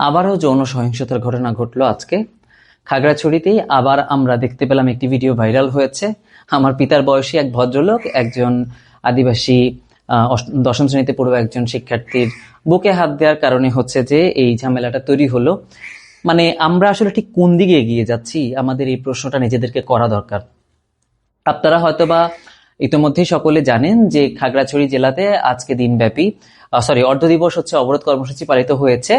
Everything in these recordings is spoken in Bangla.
আবারও যৌন সহিংসতার ঘটনা ঘটলো আজকে। খাগড়াছড়িতেই আবার আমরা দেখতে পেলাম একটি ভিডিও ভাইরাল হয়েছে। আমার পিতার বয়সী এক ভদ্রলোক, একজন আদিবাসী দশম শ্রেণীতে পড়ুয়া একজন শিক্ষার্থীর বুকে হাত দেওয়ার কারণে হচ্ছে যে এই ঝামেলাটা তৈরি হলো। মানে আমরা আসলে ঠিক কোন দিকে এগিয়ে যাচ্ছি? আমাদের এই প্রশ্নটা নিজেদেরকে করা দরকার। আপনারা হয়তোবা ইতিমধ্যেই সকলে জানেন যে খাগড়াছড়ি জেলাতে আজকে দিনব্যাপী সরি অর্ধ দিবস হচ্ছে অবরোধ কর্মসূচি পালিত হয়েছে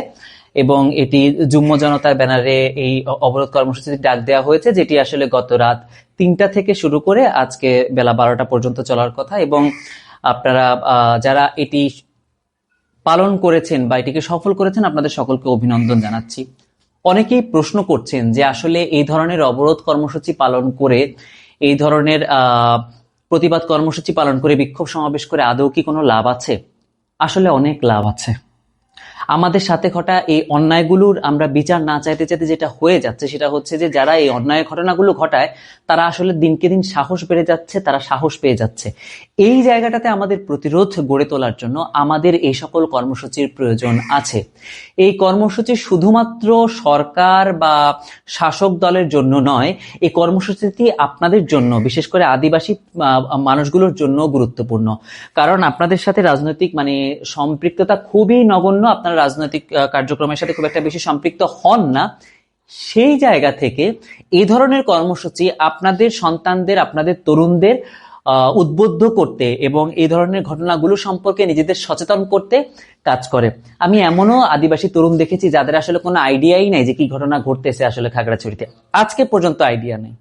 এবং এটি যুগ্ম জনতার ব্যানারে এই অবরোধ কর্মসূচি ডাক দেওয়া হয়েছে, যেটি আসলে গত রাত তিনটা থেকে শুরু করে আজকে বেলা বারোটা পর্যন্ত চলার কথা এবং আপনারা যারা এটি পালন করেছেন বা এটিকে সফল করেছেন, আপনাদের সকলকে অভিনন্দন জানাচ্ছি। অনেকেই প্রশ্ন করছেন যে আসলে এই ধরনের অবরোধ কর্মসূচি পালন করে এই ধরনের প্রতিবাদ কর্মসূচি পালন করে বিক্ষোভ সমাবেশ করে আদৌ কি কোনো লাভ আছে? আসলে অনেক লাভ আছে। আমাদের সাথে ঘটা এই অন্যায়গুলোর আমরা বিচার না চাইতে চাইতে যেটা হয়ে যাচ্ছে সেটা হচ্ছে যে যারা এই অন্যায় ঘটনাগুলো ঘটায়, তারা আসলে দিনকে দিন সাহস বেড়ে যাচ্ছে, তারা সাহস পেয়ে যাচ্ছে। এই জায়গাটাতে আমাদের প্রতিরোধ গড়ে তোলার জন্য আমাদের এই সকল কর্মসূচির প্রয়োজন আছে। এই কর্মসূচি শুধুমাত্র সরকার বা শাসক দলের জন্য নয়, এই কর্মসূচিটি আপনাদের জন্য, বিশেষ করে আদিবাসী মানুষগুলোর জন্য গুরুত্বপূর্ণ। কারণ আপনাদের সাথে রাজনৈতিক মানে সম্পৃক্ততা খুবই নগণ্য, আপনারা রাজনৈতিক কার্যক্রমের সাথে খুব একটা বেশি সম্পৃক্ত হন না। সেই জায়গা থেকে এই ধরনের কর্মসূচি আপনাদের সন্তানদের, আপনাদের তরুণদের উদ্বুদ্ধ করতে এবং এই ধরনের ঘটনাগুলো সম্পর্কে নিজেদের সচেতন করতে কাজ করে। আমি এমনও আদিবাসী তরুণ দেখেছি যাদের আসলে কোনো আইডিয়াই নাই যে কি ঘটনা ঘটতেছে আসলে খাগড়াছড়িতে। আজকে পর্যন্ত আইডিয়া নেই।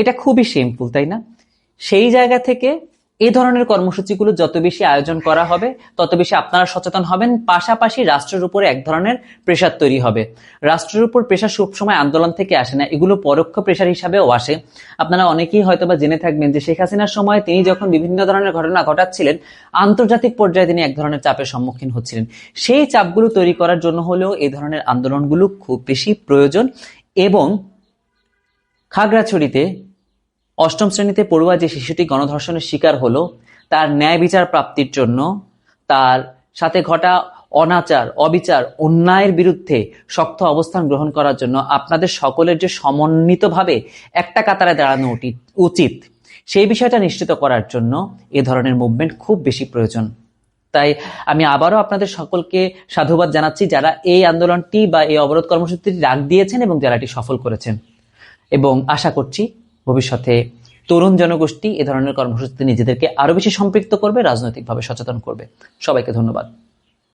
এটা খুবই শেমফুল তাই না? সেই জায়গা থেকে এই ধরনের কর্মসূচিগুলো যত বেশি আয়োজন করা হবে, তত বেশি আপনারা সচেতন হবেন। পাশাপাশি রাষ্ট্রের উপরে এক ধরনের প্রেশার তৈরি হবে। রাষ্ট্রের উপর প্রেশার সবসময় আন্দোলন থেকে আসে না, এগুলো পরোক্ষ প্রেশার হিসাবেও আসে। আপনারা অনেকেই হয়তোবা জেনে থাকবেন যে শেখ হাসিনার সময় তিনি যখন বিভিন্ন ধরনের ঘটনা ঘটাচ্ছিলেন, আন্তর্জাতিক পর্যায়ে তিনি এক ধরনের চাপের সম্মুখীন হচ্ছিলেন। সেই চাপগুলো তৈরি করার জন্য হলেও এই ধরনের আন্দোলনগুলো খুব বেশি প্রয়োজন এবং খাগড়াছড়িতে অষ্টম শ্রেণীতে পড়ুয়া যে শিশুটি গণধর্ষণের শিকার হলো, তার ন্যায় বিচার প্রাপ্তির জন্য তার সাথে ঘটা অনাচার, অবিচার, অন্যায়ের বিরুদ্ধে শক্ত অবস্থান গ্রহণ করার জন্য আপনাদের সকলের যে সমন্বিতভাবে একটা কাতারে দাঁড়ানো উচিত, সেই বিষয়টা নিশ্চিত করার জন্য এ ধরনের মুভমেন্ট খুব বেশি প্রয়োজন। তাই আমি আবারও আপনাদের সকলকে সাধুবাদ জানাচ্ছি যারা এই আন্দোলনটি বা এই অবরোধ কর্মসূচিটি ডাক দিয়েছেন এবং যারা এটি সফল করেছেন। এবং আশা করছি ভবিষ্যতে তরুণ জনগোষ্ঠী এ ধরনের কর্মসূচিতে নিজেদেরকে আরও বেশি সম্পৃক্ত করবে, রাজনৈতিকভাবে সচেতন করবে। সবাইকে ধন্যবাদ।